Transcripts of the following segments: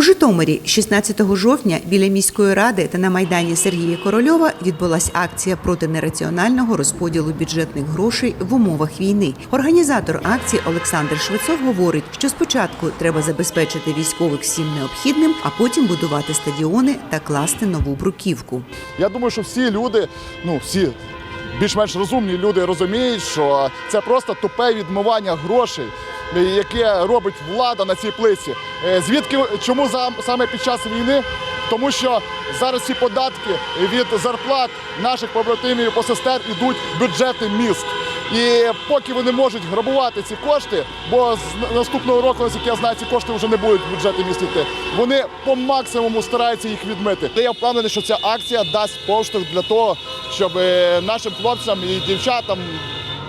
У Житомирі 16 жовтня біля міської ради та на майдані Сергія Корольова відбулася акція проти нераціонального розподілу бюджетних грошей в умовах війни. Організатор акції Олександр Швецов говорить, що спочатку треба забезпечити військових всім необхідним, а потім будувати стадіони та класти нову бруківку. Я думаю, що всі люди, ну всі більш-менш розумні люди розуміють, що це просто тупе відмивання грошей, яке робить влада на цій плиці. Е, Звідки чому саме під час війни? Тому що зараз ці податки від зарплат наших побратимів і посестер ідуть в бюджети міст. І поки вони можуть грабувати ці кошти, бо з наступного року, наскільки я знаю, ці кошти вже не будуть в бюджети міст йти, вони по максимуму стараються їх відмити. Я впевнений, що ця акція дасть поштовх для того, щоб е, нашим хлопцям і дівчатам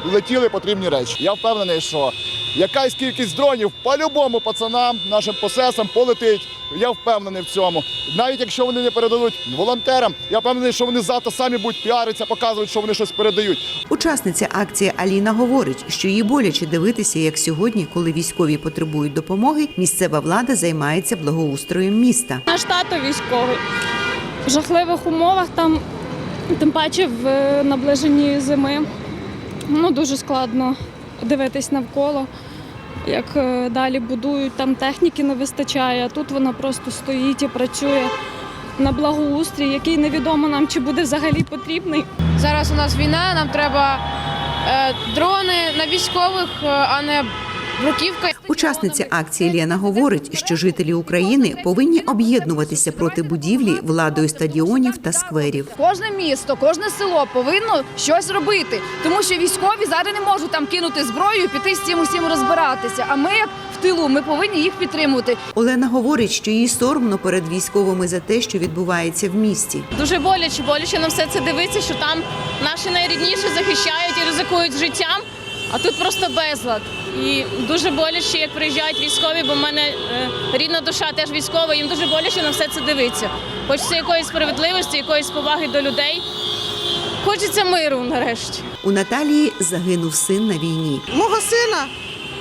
летіли потрібні речі. Я впевнений, що якась кількість дронів по-любому пацанам, нашим посесам полетить. Я впевнений в цьому. Навіть якщо вони не передадуть волонтерам, я впевнений, що вони завтра самі будуть піаритися, показують, що вони щось передають. Учасниця акції Аліна говорить, що їй боляче дивитися, як сьогодні, коли військові потребують допомоги, місцева влада займається благоустроєм міста. Наш тато військовий. В жахливих умовах там, тим паче в е, наближенні зими. Ну, дуже складно дивитись навколо, як е, далі будують, там техніки не вистачає, а тут вона просто стоїть і працює на благоустрій, який невідомо нам, чи буде взагалі потрібний. Зараз у нас війна, нам треба е, дрони на військових, е, а не бруківка. Учасниця акції Лена говорить, що жителі України повинні об'єднуватися проти будівлі владою стадіонів та скверів. Кожне місто, кожне село повинно щось робити, тому що військові зараз не можуть там кинути зброю і піти з цим усім розбиратися. А ми, як в тилу, ми повинні їх підтримувати. Олена говорить, що їй соромно перед військовими за те, що відбувається в місті. Дуже боляче, боляче на все це дивитися, що там наші найрідніші захищають і ризикують життям, а тут просто безлад. І дуже боляче, як приїжджають військові, бо в мене е, рідна душа теж військова, їм дуже боляче на все це дивитися. Хочеться якоїсь справедливості, якоїсь поваги до людей. Хочеться миру нарешті. У Наталії загинув син на війні. Мого сина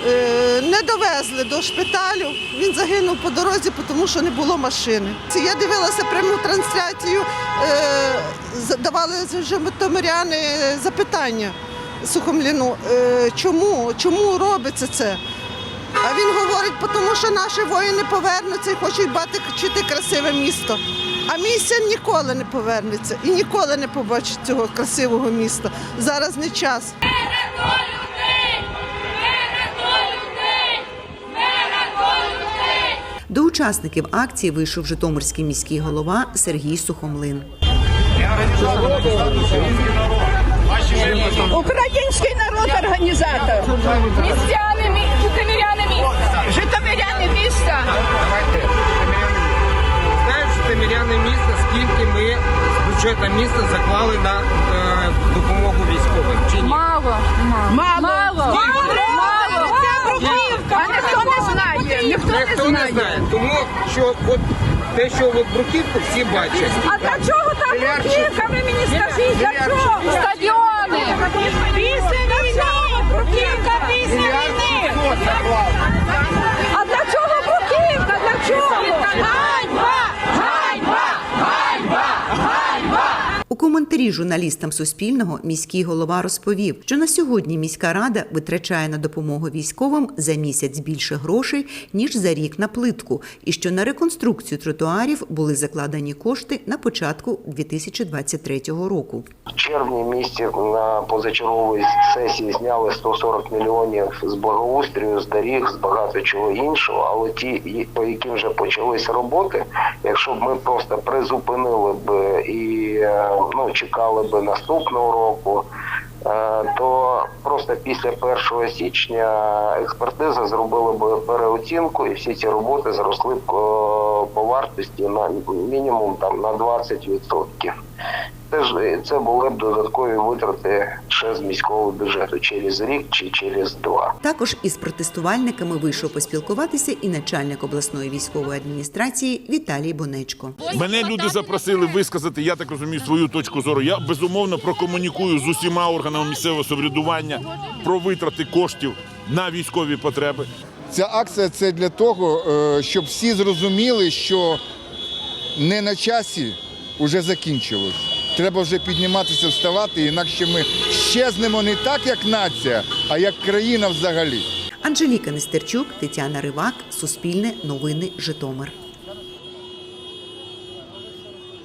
е, не довезли до шпиталю. Він загинув по дорозі, тому що не було машини. Я дивилася пряму трансляцію, е, задавали житомиряни запитання Сухомліну, е, чому, чому робиться це? А він говорить, тому що наші воїни повернуться і хочуть бачити красиве місто. А мій син ніколи не повернеться і ніколи не побачить цього красивого міста. Зараз не час. До учасників акції вийшов Житомирський міський голова Сергій Сухомлин. Організатор. Містяни, житомиряни міста. Житомиряни міста. Знаєш, житомиряни міста, скільки ми з бюджету міста заклали на е, допомогу військовим? Чи ні? Мало. Мало. Мало. Мало. Це бруківка. А ніхто не знає. Ніхто не Ніхто не знає. тому що от те, що от бруківку всі бачать. А для чого там бруківка? Ви мені скажіть, для чого? Стадіони. Коментарі журналістам Суспільного міський голова розповів, що на сьогодні міська рада витрачає на допомогу військовим за місяць більше грошей ніж за рік на плитку, і що на реконструкцію тротуарів були закладені кошти на початку 2023 року. В червні місті на позачерговій сесії зняли 140 мільйонів з благоустрою, з доріг, з багато чого іншого. Але ті, по яким вже почались роботи, якщо б ми просто призупинили б і е, ну, чекали би наступного року. е, То просто після 1 січня експертиза зробила би переоцінку, і всі ці роботи зросли е, по вартості на мінімум там на 20%. Це ж це були б додаткові витрати ще з міського бюджету через рік чи через два. Також із протестувальниками вийшов поспілкуватися і начальник обласної військової адміністрації Віталій Бонечко. Мене люди запросили висказати, я так розумію, свою точку зору. Я безумовно прокомунікую з усіма органами місцевого самоврядування про витрати коштів на військові потреби. Ця акція це для того, е, щоб всі зрозуміли, що не на часі вже закінчилось. Треба вже підніматися, вставати, інакше ми щезнемо не так, як нація, а як країна взагалі. Анжеліка Нестерчук, Тетяна Ривак, Суспільне новини Житомир.